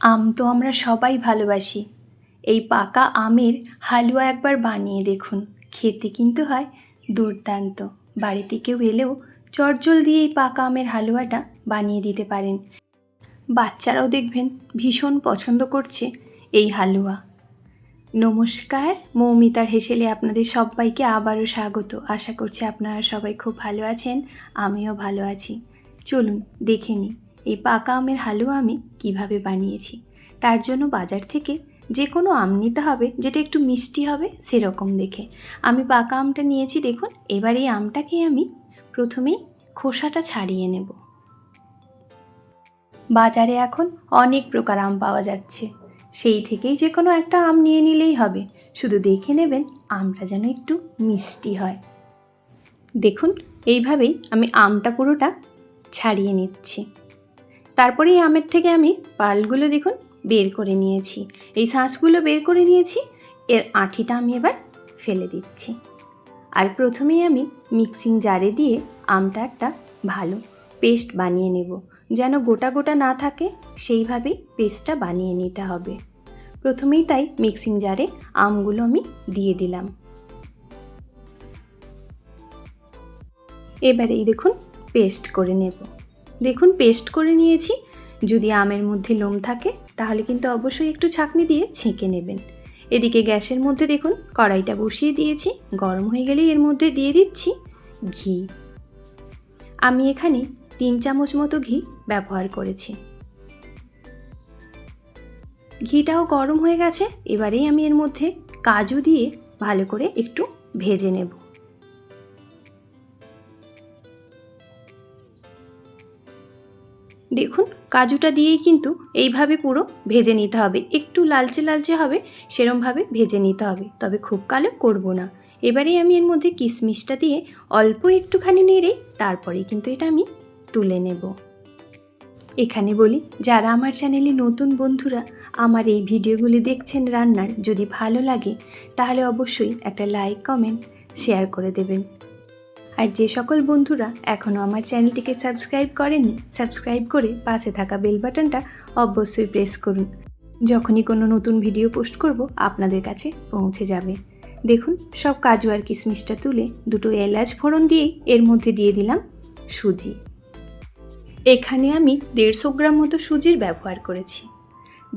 আম তো আমরা সবাই ভালোবাসি। এই পাকা আমের হালুয়া একবার বানিয়ে দেখুন, খেতে কিন্তু হয় দুর্দান্ত। বাড়িতে কেউ এলেও চটজল দিয়ে এই পাকা আমের হালুয়াটা বানিয়ে দিতে পারেন। বাচ্চারাও দেখবেন ভীষণ পছন্দ করছে এই হালুয়া। নমস্কার, মৌমিতার হেসেলে আপনাদের সবাইকে আবারও স্বাগত। আশা করছি আপনারা সবাই খুব ভালো আছেন, আমিও ভালো আছি। চলুন, দেখে নিই। এই পাকা আমের হালুয়া আমি কীভাবে বানিয়েছি? তার জন্য বাজার থেকে যে কোনো আম নিতে হবে, যেটা একটু মিষ্টি হবে সেরকম দেখে। আমি পাকা আমটা নিয়েছি, দেখুন, এবার এই আমটাকে আমি প্রথমেই খোসাটা ছাড়িয়ে নেব। বাজারে এখন অনেক প্রকার আম পাওয়া যাচ্ছে। সেই থেকেই যে কোনো একটা আম নিয়ে নিলেই হবে। শুধু দেখে নেবেন আমটা যেন একটু মিষ্টি হয়। দেখুন, এইভাবেই আমি আমটা পুরোটা ছাড়িয়ে নিচ্ছি। তারপরে এই আমের থেকে আমি পালগুলো দেখুন বের করে নিয়েছি। এই শাঁসগুলো বের করে নিয়েছি, এর আঁঠিটা আমি এবার ফেলে দিচ্ছি। আর প্রথমেই আমি মিক্সিং জারে দিয়ে আমটা একটা ভালো পেস্ট বানিয়ে নেব, যেন গোটা গোটা না থাকে, সেইভাবেই পেস্টটা বানিয়ে নিতে হবে। প্রথমেই তাই মিক্সিং জারে আমগুলো আমি দিয়ে দিলাম। এবারেই দেখুন, পেস্ট করে নেব। দেখুন, পেস্ট করে নিয়েছি। যদি আমের মধ্যে লোম থাকে, তাহলে কিন্তু অবশ্যই একটু ছাঁকনি দিয়ে ছেঁকে নেবেন। এদিকে গ্যাসের মধ্যে দেখুন, কড়াইটা বসিয়ে দিয়েছি। গরম হয়ে গেলেই এর মধ্যে দিয়ে দিচ্ছি ঘি। আমি এখানে তিন চামচ মতো ঘি ব্যবহার করেছি। ঘিটাও গরম হয়ে গেছে, এবারেই আমি এর মধ্যে কাজু দিয়ে ভালো করে একটু ভেজে নেব। দেখুন, কাজুটা দিয়েই কিন্তু এইভাবে পুরো ভেজে নিতে হবে। একটু লালচে লালচে হবে, সেরমভাবে ভেজে নিতে হবে। তবে খুব কালো করব না। এবারে আমি এর মধ্যে কিশমিশটা দিয়ে অল্প একটুখানি নেড়ে তারপরে কিন্তু এটা আমি তুলে নেব। এখানে বলি, যারা আমার চ্যানেলে নতুন বন্ধুরা, আমার এই ভিডিওগুলি দেখছেন রান্নার যদি ভালো লাগে, তাহলে অবশ্যই একটা লাইক, কমেন্ট, শেয়ার করে দেবেন। আর যে সকল বন্ধুরা এখনও আমার চ্যানেলটিকে সাবস্ক্রাইব করেননি, সাবস্ক্রাইব করে পাশে থাকা বেল বাটনটা অবশ্যই প্রেস করুন। যখনই কোনো নতুন ভিডিও পোস্ট করব, আপনাদের কাছে পৌঁছে যাবে। দেখুন, সব কাজু আর কিশমিশটা তুলে দুটো এলাচ ফোড়ন দিয়েই এর মধ্যে দিয়ে দিলাম সুজি। এখানে আমি দেড়শো গ্রাম মতো সুজির ব্যবহার করেছি।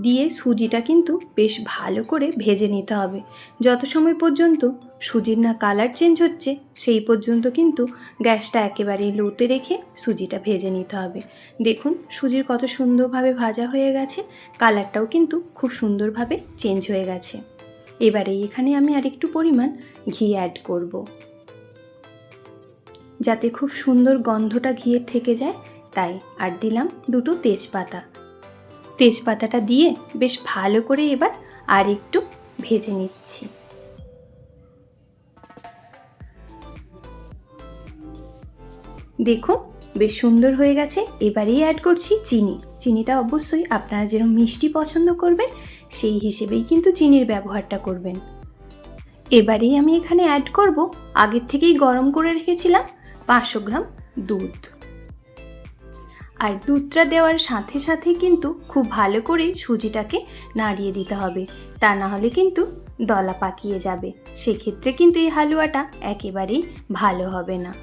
দিয়ে সুজিটা কিন্তু বেশ ভালো করে ভেজে নিতে হবে। যত সময় পর্যন্ত সুজির না কালার চেঞ্জ হচ্ছে, সেই পর্যন্ত কিন্তু গ্যাসটা একেবারে লোতে রেখে সুজিটা ভেজে নিতে হবে। দেখুন, সুজির কত সুন্দরভাবে ভাজা হয়ে গেছে, কালারটাও কিন্তু খুব সুন্দরভাবে চেঞ্জ হয়ে গেছে। এবারে এখানে আমি আরেকটু পরিমাণ ঘি অ্যাড করব। যাতে খুব সুন্দর গন্ধটা ঘিয়ের থেকে যায়, তাই আর দিলাম দুটো তেজপাতা। তেজপাতাটা দিয়ে বেশ ভালো করে এবার আর একটু ভেজে নিচ্ছি। দেখুন, বেশ সুন্দর হয়ে গেছে। এবারেই অ্যাড করছি চিনি। চিনিটা অবশ্যই আপনারা যেরকম মিষ্টি পছন্দ করবেন, সেই হিসেবেই কিন্তু চিনির ব্যবহারটা করবেন। এবারেই আমি এখানে অ্যাড করব, আগের থেকেই গরম করে রেখেছিলাম পাঁচশো গ্রাম দুধ। আর দুধটা দেওয়ার সাথে সাথে কিন্তু খুব ভালো করে সুজিটাকে নাড়িয়ে দিতে হবে। তা না হলে কিন্তু দলা পাকিয়ে যাবে। সেক্ষেত্রে কিন্তু এই হালুয়াটা একেবারেই ভালো হবে না।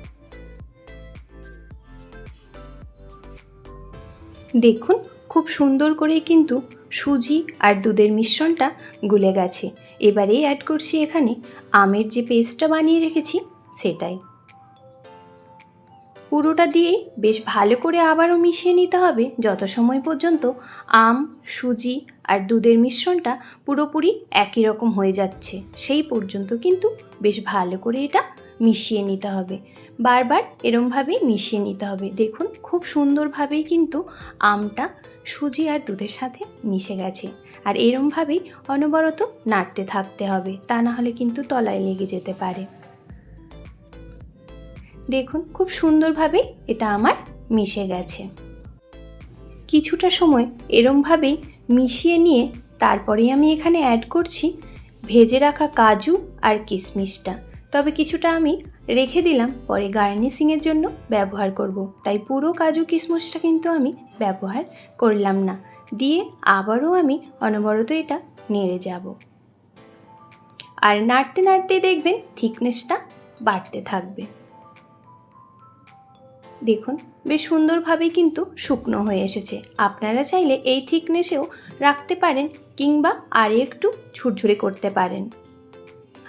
দেখুন, খুব সুন্দর করে কিন্তু সুজি আর দুধের মিশ্রণটা গুলে গেছে। এবারেই অ্যাড করছি এখানে আমের যে পেস্টটা বানিয়ে রেখেছি, সেটাই। পুরোটা দিয়েই বেশ ভালো করে আবারও মিশিয়ে নিতে হবে। যত সময় পর্যন্ত আম, সুজি আর দুধের মিশ্রণটা পুরোপুরি একই রকম হয়ে যাচ্ছে, সেই পর্যন্ত কিন্তু বেশ ভালো করে এটা মিশিয়ে নিতে হবে। বারবার এরমভাবেই মিশিয়ে নিতে হবে। দেখুন, খুব সুন্দরভাবেই কিন্তু আমটা, সুজি আর দুধের সাথে মিশে গেছে। আর এরমভাবেই অনবরত নাড়তে থাকতে হবে। তা না হলে কিন্তু তলায় লেগে যেতে পারে। দেখুন, খুব সুন্দরভাবে এটা আমার মিশে গেছে। কিছুটা সময় এরমভাবেই মিশিয়ে নিয়ে তারপরেই আমি এখানে অ্যাড করছি ভেজে রাখা কাজু আর কিশমিশটা। তবে কিছুটা আমি রেখে দিলাম, পরে গার্নিশিংয়ের জন্য ব্যবহার করব। তাই পুরো কাজু কিশমিশটা কিন্তু আমি ব্যবহার করলাম না। দিয়ে আবারও আমি অনবরত এটা নেড়ে যাব। আর নাড়তে নাড়তে দেখবেন থিকনেসটা বাড়তে থাকবে। দেখুন, বেশ সুন্দরভাবে কিন্তু শুকনো হয়ে এসেছে। আপনারা চাইলে এই থিকনেসেও রাখতে পারেন কিংবা আর একটু ঝুরঝুরে করতে পারেন।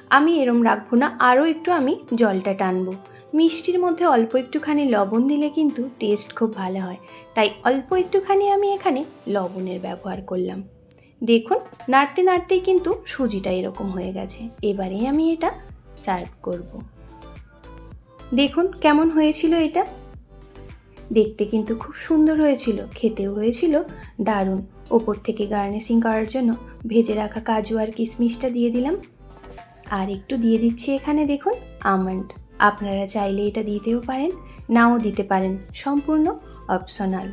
আমি এরম রাখব না, আরও একটু আমি জলটা টানবো। মিষ্টির মধ্যে অল্প একটুখানি লবণ দিলে কিন্তু টেস্ট খুব ভালো হয়। তাই অল্প একটুখানি আমি এখানে লবণের ব্যবহার করলাম। দেখুন, নাড়তে নাড়তেই কিন্তু সুজিটা এরকম হয়ে গেছে। এবারে আমি এটা সার্ভ করব। দেখুন, কেমন হয়েছিল এটা। দেখতে কিন্তু খুব সুন্দর হয়েছিল, খেতেও হয়েছিল দারুণ। ওপর থেকে গার্নিশিং করার জন্য ভেজে রাখা কাজু আর কিশমিশটা দিয়ে দিলাম। আর একটু দিয়ে দিচ্ছি এখানে দেখুন, আমন্ড। আপনারা চাইলে এটা দিতেও পারেন, নাও দিতে পারেন, সম্পূর্ণ অপশনাল।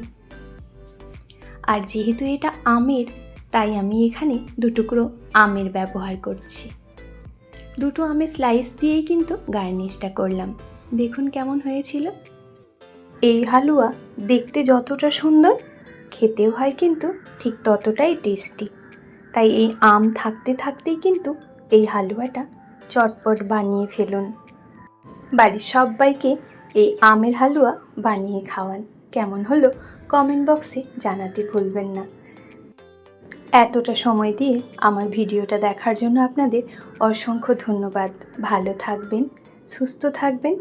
আর যেহেতু এটা আমের, তাই আমি এখানে দুটুকরো আমের ব্যবহার করছি। দুটো আমের স্লাইস দিয়েই কিন্তু গার্নিশটা করলাম। দেখুন কেমন হয়েছিল। এই হালুয়া দেখতে যতটা সুন্দর, খেতেও হয় কিন্তু ঠিক ততটাই টেস্টি তাই এই আম থাকতে থাকতেই কিন্তু এই হালুয়াটা চটপট বানিয়ে ফেলুন। বাড়ির সবাইকে এই আমের হালুয়া বানিয়ে খাওয়ান। কেমন হলো কমেন্ট বক্সে জানাতে ভুলবেন না। এতটা সময় দিয়ে আমার ভিডিওটা দেখার জন্য আপনাদের অসংখ্য ধন্যবাদ। ভালো থাকবেন, সুস্থ থাকবেন।